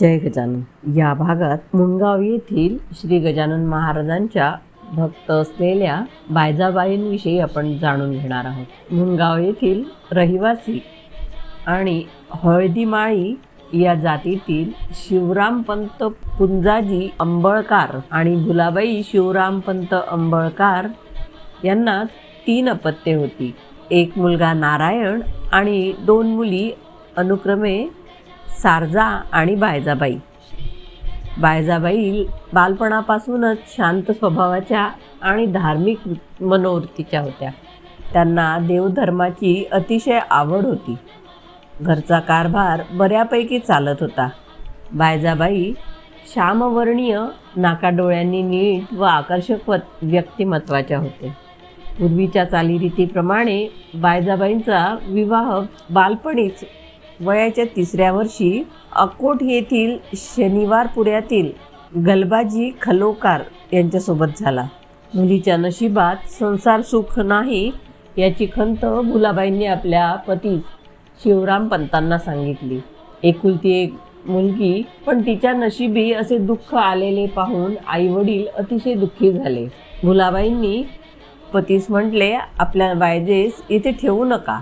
जय गजानन. या भागात मुंगाव येथील श्री गजानन महाराजांच्या भक्त असलेल्या बायजाबाईंविषयी आपण जाणून घेणार आहोत. मुंगाव येथील रहिवासी आणि हळदीमाळी या जातीतील शिवरामपंत पुंजाजी अंबळकार आणि भुलाबाई शिवरामपंत अंबळकार यांना तीन अपत्ये होती. एक मुलगा नारायण आणि दोन मुली अनुक्रमे सारजा आणि बायजाबाई. बायजाबाई बालपणापासूनच शांत स्वभावाच्या आणि धार्मिक मनोवृत्तीच्या होत्या. त्यांना देवधर्माची अतिशय आवड होती. घरचा कारभार बऱ्यापैकी चालत होता. बायजाबाई श्यामवर्णीय नाकाडोळ्यांनी नीट व आकर्षक व व्यक्तिमत्वाच्या होते. पूर्वीच्या चालीरीतीप्रमाणे बायजाबाईंचा विवाह बालपणीच वयाच्या तिसऱ्या वर्षी अकोट येथील शनिवारपुऱ्यातील गलबाजी खलोकार यांच्यासोबत झाला. मुलीच्या नशिबात संसार सुख नाही याची खंत भुलाबाईंनी आपल्या पती शिवराम पंतांना सांगितली. एकुलती एक मुलगी पण तिच्या नशिबी असे दुःख आलेले पाहून आईवडील अतिशय दुःखी झाले. भुलाबाईंनी पतीस म्हटले आपल्या बायजेस इथे ठेवू नका.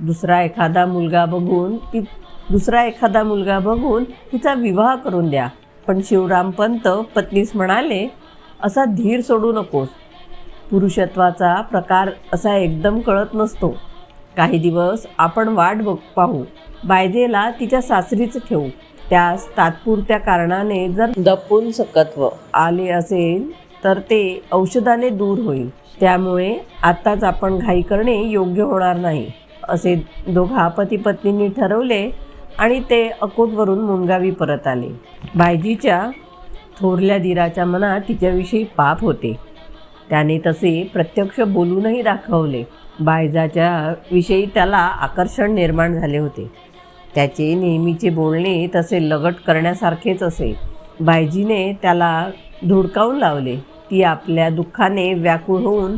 दुसरा एखादा मुलगा बघून ती दुसरा एखादा मुलगा बघून तिचा विवाह करून द्या. पण शिवरामपंत पत्नीस म्हणाले असा धीर सोडू नकोस. पुरुषत्वाचा प्रकार असा एकदम कळत नसतो. काही दिवस आपण वाट बघ पाहू. बायदेला तिच्या सासरीच ठेवू. त्यास तात्पुरत्या कारणाने जर दपून सकत्व आले असेल तर ते औषधाने दूर होईल. त्यामुळे आत्ताच आपण घाई करणे योग्य होणार नाही. असे दोघा पती पत्नींनी ठरवले आणि ते अकोटवरून मुंगावी परत आले. बायजीच्या थोरल्या दिराच्या मनात तिच्याविषयी पाप होते. त्याने तसे प्रत्यक्ष बोलूनही दाखवले. बायजाच्या विषयी त्याला आकर्षण निर्माण झाले होते. त्याचे नेहमीचे बोलणे तसे लगट करण्यासारखेच असे. बायजीने त्याला धुडकावून लावले. ती आपल्या दुःखाने व्याकुळ होऊन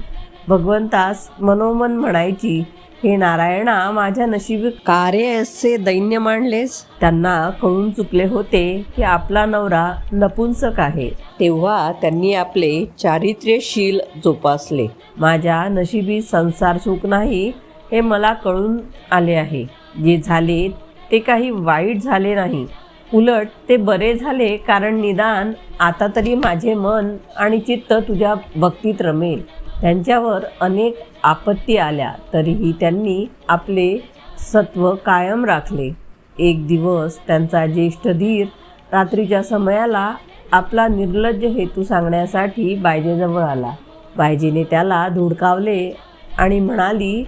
भगवंतास मनोमन म्हणायची हे नारायणा माझ्या नशीब कार्य असे दैन्य मांडलेस. त्यांना कळून चुकले होते की आपला नवरा नपुंसक आहे. तेव्हा त्यांनी आपले चारित्र्यशील जोपासले. माझ्या नशिबी संसार सुख नाही हे मला कळून आले आहे. जे झाले ते काही वाईट झाले नाही. उलट ते बरे झाले कारण निदान आता तरी माझे मन आणि चित्त तुझ्या भक्तीत रमेल. त्यांच्यावर अनेक आपत्ती आल्या तरीही त्यांनी आपले सत्व कायम राखले. एक दिवस त्यांचा ज्येष्ठ धीर रात्रीच्या समयाला आपला निर्लज्ज हेतू सांगण्यासाठी बायजेजवळ आला. बायजीने त्याला धुडकावले आणि म्हणाली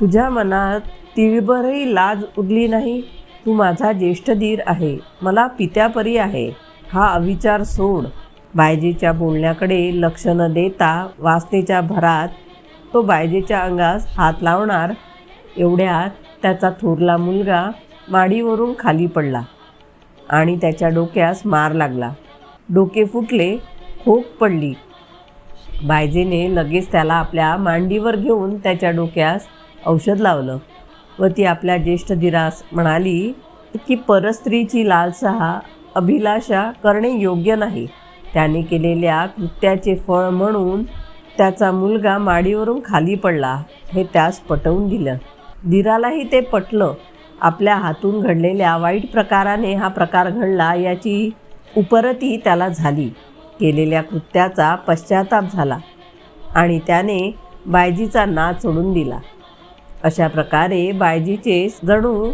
तुझ्या मनात तिळभरही लाज उरली नाही. तू माझा ज्येष्ठ धीर आहे. मला पित्यापरी आहे. हा अविचार सोड. बायजेच्या बोलण्याकडे लक्ष न देता वासनेच्या भरात तो बायजेच्या अंगास हात लावणार एवढ्यात त्याचा थोरला मुलगा माडीवरून खाली पडला आणि त्याच्या डोक्यास मार लागला. डोके फुटले खोक पडली. बायजेने लगेच त्याला आपल्या मांडीवर घेऊन त्याच्या डोक्यास औषध लावलं व ती आपल्या ज्येष्ठ दिरास म्हणाली की परस्त्रीची लालसा अभिलाषा करणे योग्य नाही. त्याने केलेल्या कृत्याचे फळ म्हणून त्याचा मुलगा माडीवरून खाली पडला. हे त्यास पटवून दिलं. दिरालाही ते पटलं. आपल्या हातून घडलेल्या वाईट प्रकाराने हा प्रकार घडला याची उपरती त्याला झाली. केलेल्या कृत्याचा पश्चाताप झाला आणि त्याने बायजीचा नाच सोडून दिला. अशा प्रकारे बायजीचे जणू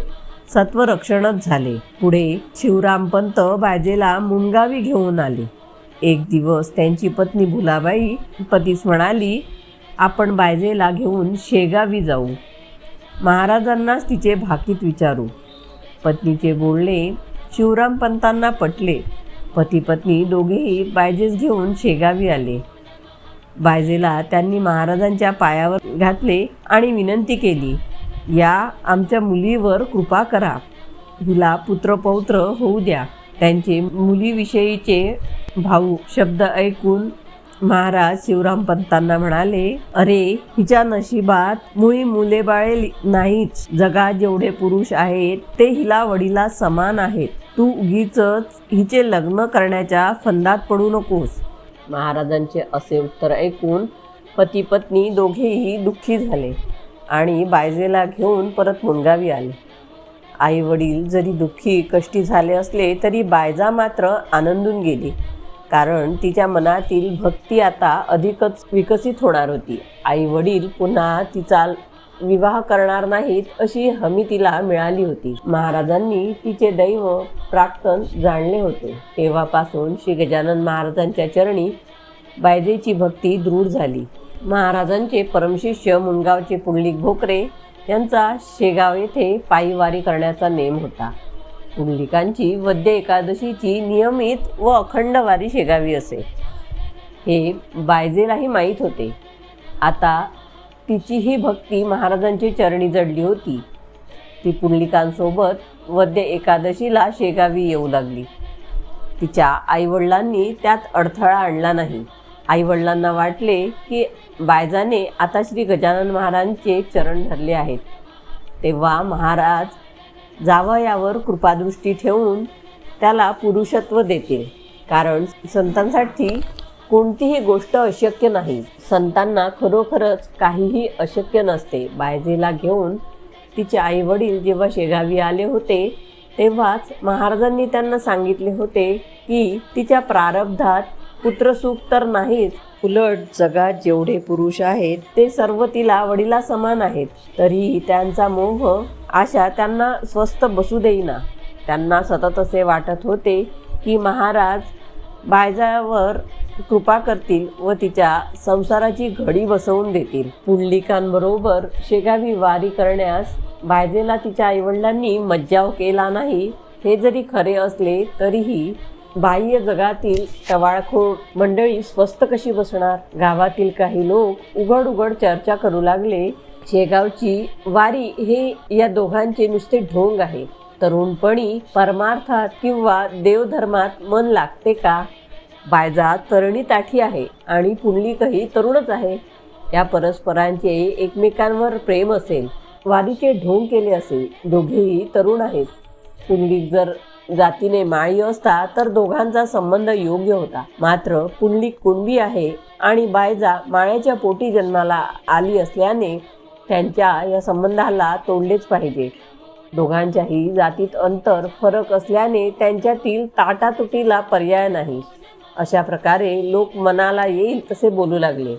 सत्वरक्षणच झाले. पुढे शिवरामपंत बायजेला मुंगावी घेऊन आले. एक दिवस त्यांची पत्नी भुलाबाई पतीस म्हणाली आपण बायजेला घेऊन शेगावी जाऊ. महाराजांनाच तिचे भाकीत विचारू. पत्नीचे बोलणे शिवरामपंतांना पटले. पती पत्नी दोघेही बायजेस घेऊन शेगावी आले. बायजेला त्यांनी महाराजांच्या पायावर घातले आणि विनंती केली या आमच्या मुलीवर कृपा करा. हिला पुत्रपौत्र होऊ द्या. त्यांचे मुलीविषयीचे भाऊ शब्द ऐकून महाराज शिवराम पंतांना म्हणाले अरे हिच्या नशिबात मुळी मुले बाळे नाहीच. जगात जेवढे पुरुष आहेत ते हिला वडिला समान आहेत. तू उगीच हिचे लग्न करण्याच्या फंदात पडू नकोस. महाराजांचे असे उत्तर ऐकून पती पत्नी दोघेही दुःखी झाले आणि बायजेला घेऊन परत मुंगावी आले. आई वडील जरी दुःखी कष्टी झाले असले तरी बायजा मात्र आनंदून गेली. कारण तिच्या मनातील भक्ती आता अधिकच विकसित होणार होती. आई वडील पुन्हा तिचा विवाह करणार नाहीत अशी हमी तिला मिळाली होती. महाराजांनी तिचे दैव प्राक्तन जाणले होते. तेव्हापासून श्री गजानन महाराजांच्या चरणी बायदेची भक्ती दृढ झाली. महाराजांचे परमशिष्य मुनगावचे पुंडलिक भोकरे यांचा शेगाव येथे पायीवारी करण्याचा नेम होता. पुंडलिकांची वद्य एकादशीची नियमित व अखंड वारी शेगावी असे. हे बायजेलाही माहीत होते. आता तिचीही भक्ती महाराजांची चरणी जडली होती. ती पुंडलिकांसोबत वद्य एकादशीला शेगावी येऊ लागली. तिच्या आईवडिलांनी त्यात अडथळा आणला नाही. आईवडिलांना वाटले की बायजाने आता श्री गजानन महाराजांचे चरण धरले आहेत. तेव्हा महाराज जावयावर कृपादृष्टी ठेवून त्याला पुरुषत्व देतील. कारण संतांसाठी कोणतीही गोष्ट अशक्य नाही. संतांना खरोखरच काहीही अशक्य नसते. बायजेला घेऊन तिचे आईवडील जेव्हा शेगावी आले होते तेव्हाच महाराजांनी त्यांना सांगितले होते की तिच्या प्रारब्धात पुत्रसुख तर नाहीच उलट जगात जेवढे पुरुष आहेत ते सर्व तिला वडिला समान आहेत. तरीही त्यांचा मोह आशा त्यांना स्वस्थ बसू देईना. त्यांना सतत असे वाटत होते की महाराज बायजावर कृपा करतील व तिच्या संसाराची घडी बसवून देतील. पुंडलिकांबरोबर शेगावी वारी करण्यास बायजेला तिच्या आईवडिलांनी मज्जाव केला नाही. हे जरी खरे असले तरीही बाह्य जगातील टवाळखोर मंडळी स्वस्त कशी बसणार? गावातील काही लोक उघड उघड चर्चा करू लागले. शेगावची वारी हे या दोघांचे नुसते ढोंग आहे. तरुणपणी परमार्थात किंवा देवधर्मात मन लागते का? बायजा तरणी ताठी आहे आणि पुंडलिकही तरुणच आहे. या परस्परांचे एकमेकांवर प्रेम असेल वारीचे ढोंग केले असेल दोघेही तरुण आहेत. पुंडलिक जर जातीने माळी असता तर दोघांचा संबंध योग्य होता. मात्र पुंडलिक कुणबी आहे आणि बायजा माळ्याच्या पोटी जन्माला आली असल्याने त्यांच्या या संबंधाला तोडलेच पाहिजे. दोघांच्याही जातीत अंतर फरक असल्याने त्यांच्यातील ताटातुटीला पर्याय नाही. अशा प्रकारे लोक मनाला येईल तसे बोलू लागले.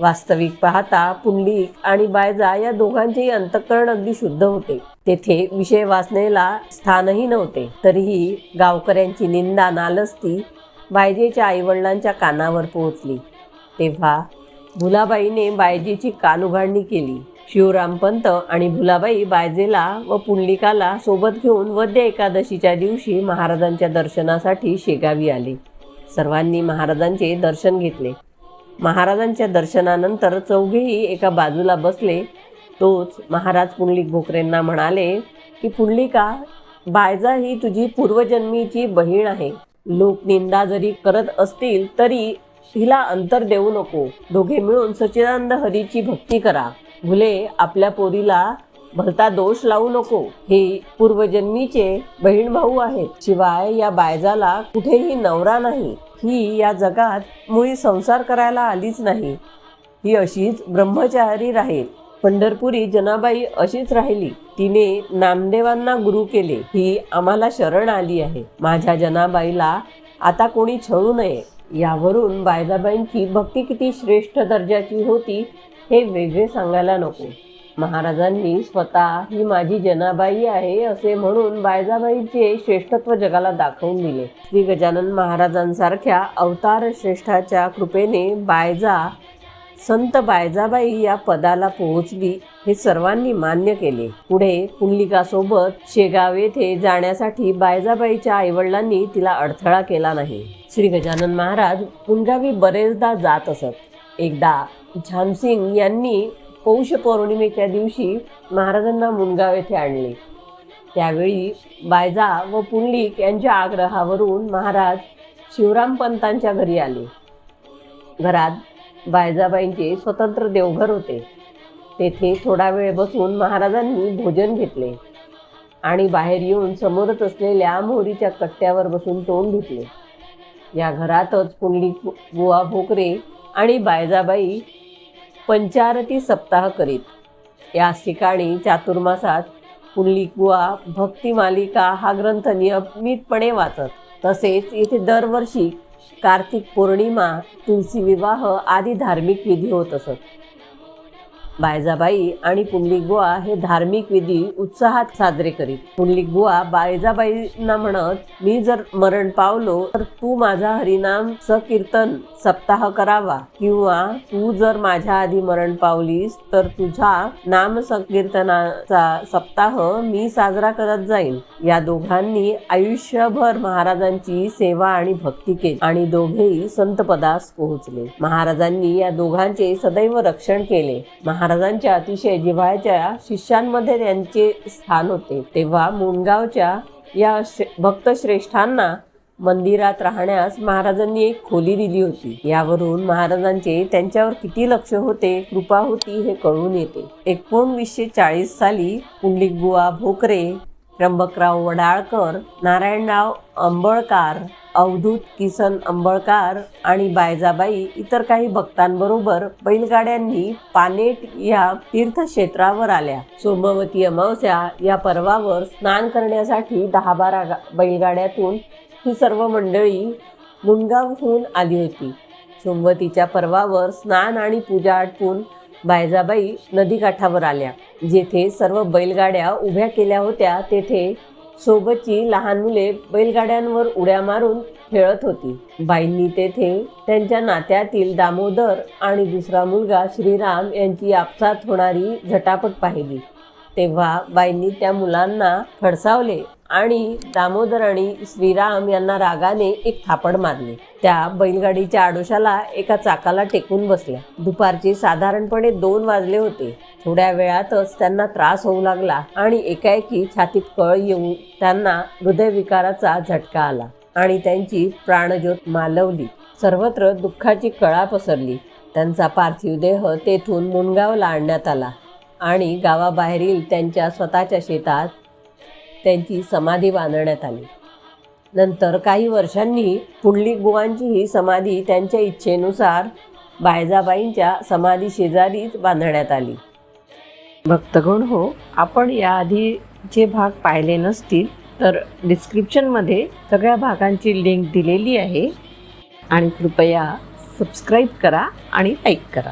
वास्तविक पाहता पुंडलिक आणि बायजा या दोघांचेही अंतःकरण अगदी शुद्ध होते. तेथे विषय वाचनेला स्थानही नव्हते. तरीही गावकऱ्यांची निंदा नालस्ती बायजेच्या आईवडिलांच्या कानावर पोहोचली. तेव्हा भुलाबाईने बायजेची कानउघाडणी केली. शिवरामपंत आणि भुलाबाई बायजेला व पुंडलिकाला सोबत घेऊन वद्य एकादशीच्या दिवशी महाराजांच्या दर्शनासाठी शेगावी आले. सर्वांनी महाराजांचे दर्शन घेतले. महाराजांच्या दर्शनानंतर चौघेही एका बाजूला बसले तोच महाराज पुंडलिक भोकरेंना म्हणाले की पुंडलिका बायजा ही तुझी पूर्वजन्मीची बहीण आहे. लोक निंदा जरी करत असतील तरी हिला अंतर देऊ नको. दोघे मिळून सच्चिदानंद हरीची भक्ती करा. भुले आपल्या पोरीला भलता दोष लावू नको. हे पूर्वजन्मीचे बहीण भाऊ आहेत. शिवाय या बायजाला कुठेही नवरा नाही. ही या जगात मुळी संसार करायला आलीच नाही. ही अशीच ब्रह्मचारी राहील. पंढरपुरी जनाबाई अशीच राहिली. तिने नामदेवांना गुरु केले. ही आम्हाला शरण आली आहे. माझ्या जनाबाईला आता कोणी छळू नये. यावरून बायजाबाईंची भक्ती किती श्रेष्ठ दर्जाची होती हे वेगळे सांगायला नको. महाराजांनी स्वतः ही माझी जनाबाई आहे असे म्हणून बायजाबाईचे श्रेष्ठत्व जगाला दाखवून दिले. श्री गजानन महाराजांसारख्या अवतार श्रेष्ठाच्या कृपेने बायजा संत बायजाबाई या पदाला पोहोचली हे सर्वांनी मान्य केले. पुढे पुंडलिकासोबत शेगाव येथे जाण्यासाठी बायजाबाईच्या आईवडिलांनी तिला अडथळा केला नाही. श्री गजानन महाराज पुंगावी बरेचदा जात असत. एकदा झामसिंग यांनी पौष पौर्णिमेच्या दिवशी महाराजांना मुनगाव येथे आणले. त्यावेळी बायजा व पुंडलिक यांच्या आग्रहावरून महाराज शिवरामपंतांच्या घरी आले. घरात बायजाबाईंचे स्वतंत्र देवघर होते. तेथे थोडा वेळ बसून महाराजांनी भोजन घेतले आणि बाहेर येऊन समोरच असलेल्या मोहरीच्या कट्ट्यावर बसून तोंड धुतले. या घरातच पुंडली बुवा भोकरे आणि बायजाबाई पंचारती सप्ताह करीत. याच ठिकाणी चातुर्मासात पुंडलिक बुवा भक्ती मालिका हा ग्रंथ नियमितपणे वाचत. तसेच येथे दरवर्षी कार्तिक पौर्णिमा तुलसी विवाह आदी धार्मिक विधी होत असत. बायजाबाई आणि पुंडलिक बुवा हे धार्मिक विधी उत्साहात साजरे करीत. पुंडलिक बुवा बायजाबाईंना म्हणत मी जर मरण पावलो तर तू माझा हरिनाम सकीर्तन सप्ताह करावा. किंवा तू जर माझ्या आधी मरण पावलीस तर तुझा नाम संकीर्तनाचा सप्ताह मी साजरा करत जाईन. या दोघांनी आयुष्यभर महाराजांची सेवा आणि भक्ती केली आणि दोघेही संतपदास पोहोचले. महाराजांनी या दोघांचे सदैव रक्षण केले. महाराजांच्या अतिशय जिव्हाळ्याच्या शिष्यांमध्ये त्यांचे स्थान होते. तेव्हा मुंडगावच्या या श्रे- भक्तश्रेष्ठांना मंदिरात राहण्यास महाराजांनी एक खोली दिली होती. यावरून महाराजांचे त्यांच्यावर किती लक्ष होते कृपा होती हे कळून येते. एकोणवीसशे चाळीस साली पुंडलिकबुवा भोकरे त्र्यंबकराव वडाळकर नारायणराव अंबळकार अवधूत किसन अंबळकार आणि बायजाबाई इतर काही भक्तांबरोबर बैलगाड्यांनी पानेट या तीर्थक्षेत्रावर आल्या. सोमवती अमावस्या या पर्वावर स्नान करण्यासाठी दहा बारा गा- बैलगाड्यातून ही सर्व मंडळी मुनगावहून आली होती. सोमवतीच्या पर्वावर स्नान आणि पूजा आटपून बायजाबाई नदीकाठावर आल्या. जेथे सर्व बैलगाड्या उभ्या केल्या होत्या तेथे सोबतची लहान मुले बैलगाड्यांवर उड्या मारून खेळत होती. बाईंनी तेथे त्यांच्या नात्यातील दामोदर आणि दुसरा मुलगा श्रीराम यांची आपसात होणारी झटापट पाहिली. तेव्हा बाईंनी त्या मुलांना फडसावले आणि दामोदर आणि श्रीराम यांना रागाने एक थापड मारली. त्या बैलगाडीच्या आडोशाला एका चाकाला टेकून बसल्या. दुपारचे साधारणपणे दोन वाजले होते. थोड्या वेळातच त्यांना त्रास होऊ लागला आणि एकाएकी छातीत कळ येऊन त्यांना हृदयविकाराचा झटका आला आणि त्यांची प्राणज्योत मालवली. सर्वत्र दुःखाची कळा पसरली. त्यांचा पार्थिव देह तेथून मुनगावला आणण्यात आला. आणि गावाबाहेरील त्यांच्या स्वतःच्या शेतात त्यांची समाधी बांधण्यात आली. नंतर काही वर्षांनी पुंडलिक बुवांची ही समाधी त्यांच्या इच्छेनुसार बायजाबाईंच्या समाधी शेजारीच बांधण्यात आली. भक्तगण हो आपण याआधी जे भाग पाहिले नसतील तर डिस्क्रिप्शनमध्ये सगळ्या भागांची लिंक दिलेली आहे. आणि कृपया सबस्क्राईब करा आणि लाईक करा.